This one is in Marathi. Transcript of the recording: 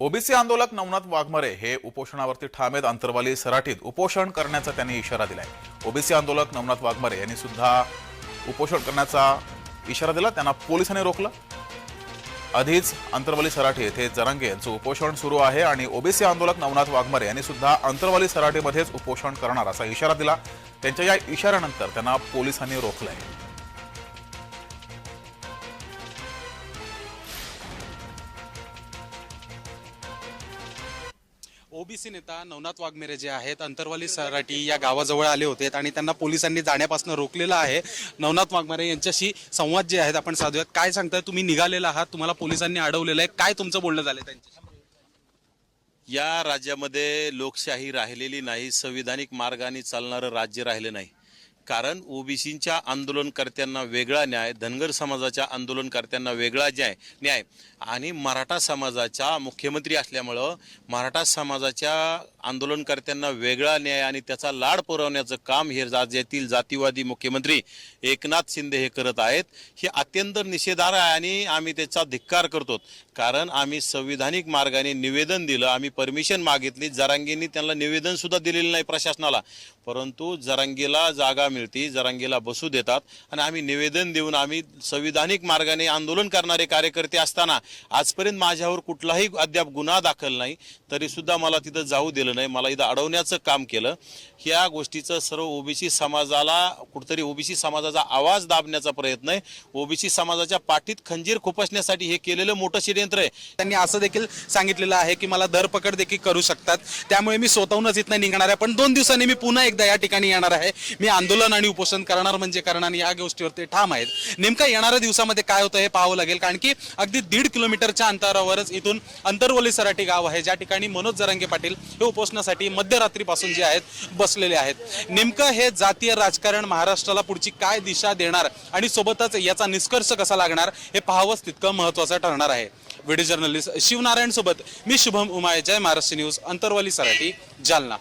ओबीसी आंदोलक नवनाथ वाघमारे हे उपोषणावरती ठामेत अंतरवाली सराटीत उपोषण करण्याचा त्यांनी इशारा दिलाय. ओबीसी आंदोलक नवनाथ वाघमारे यांनी सुद्धा उपोषण करण्याचा इशारा दिला. त्यांना पोलिसांनी रोखलं. आधीच अंतरवाली सराठी येथे जरांगे यांचं उपोषण सुरू आहे आणि ओबीसी आंदोलक नवनाथ वाघमारे यांनी सुद्धा अंतरवाली सराठीमध्येच उपोषण करणार असा इशारा दिला. त्यांच्या या इशाऱ्यानंतर त्यांना पोलिसांनी रोखलं आहे ओबीसी नेता नवनाथ वाघमेरे जे आहेत अंतरवाली सराटी या गावाजवळ आले होते आणि त्यांना पोलिसांनी जाण्यापासून रोखलेलं आहे. नवनाथ वाघमेरे यांच्याशी संवाद जे आहेत आपण साधूयात. काय सांगताय तुम्ही? निघालेला आहात तुम्हाला पोलिसांनी अडवलेलं आहे. काय तुमचं बोलणं झालं त्यांच्याशी? या राज्यामध्ये लोकशाही राहिलेली नाही संविधानिक मार्गाने चालणारं राज्य राहिलं नाही. कारण ओबीसींच्या आंदोलनकर्त्यांना वेगळा न्याय धनगर समाजाच्या आंदोलनकर्त्यांना वेगळा न्याय न्याय. आणि मराठा समाजाच्या मुख्यमंत्री असल्यामुळं मराठा समाजाच्या आंदोलनकर्त्यांना वेगळा न्याय आणि त्याचा लाड पुरवण्याचं काम हे राज्यातील जातीवादी मुख्यमंत्री एकनाथ शिंदे हे करत आहेत. हे अत्यंत निषेधार्ह आहे आणि आम्ही त्याचा धिक्कार करतो. कारण आम्ही संविधानिक मार्गाने निवेदन दिलं आम्ही परमिशन मागितली जरांगींनी त्यांना निवेदनसुद्धा दिलेलं नाही प्रशासनाला. परंतु जरांगीला जागा मिळते जरांगीला बसू देतात आणि आम्ही निवेदन देऊन आम्ही संविधानिक मार्गाने आंदोलन करणारे कार्यकर्ते असताना आजपर्यंत माझ्यावर कुठलाही अद्याप गुन्हा दाखल नाही तरीसुद्धा मला तिथं जाऊ दिलं नाही मला इथं अडवण्याचं काम केलं. ह्या गोष्टीचं सर्व ओबीसी समाजाला कुठतरी ओबीसी समाजाचा आवाज दाबण्याचा प्रयत्न आहे. ओबीसी समाजाच्या पाठीत खंजीर खुपसण्यासाठी हे केलेलं मोठं षडयंत्र आहे. त्यांनी असं देखील सांगितलेलं आहे की मला धरपकड देखील करू शकतात. त्यामुळे मी स्वतःहूनच इथं निघणार आहे. पण दोन दिवसांनी मी पुन्हा एकदा या ठिकाणी येणार आहे. मी आंदोलन आणि उपोषण करणार म्हणजे करणार या या गोष्टीवरती ठाम आहेत. नेमका येणाऱ्या दिवसामध्ये काय होतं हे पाहावं लागेल. कारण की अगदी दीड किलोमीटरच्या अंतरावरच इथून अंतरवली सराठी गाव आहे. ज्या ठिकाणी मनोज जरांगे पाटील हे उपोषणासाठी मध्यरात्रीपासून जे आहेत बसलेले आहेत. नेमकं हे जातीय राजकारण महाराष्ट्राला पुढची काय दिशा देणार आणि सोबतच याचा निष्कर्ष कसा लागणार हे पाहावंच तितकं महत्वाचं ठरणार आहे. व्हिडिओ जर्नलिस्ट शिवनारायण सोबत मी शुभम उमाय जय महाराष्ट्र न्यूज अंतरवली सराठी जालना.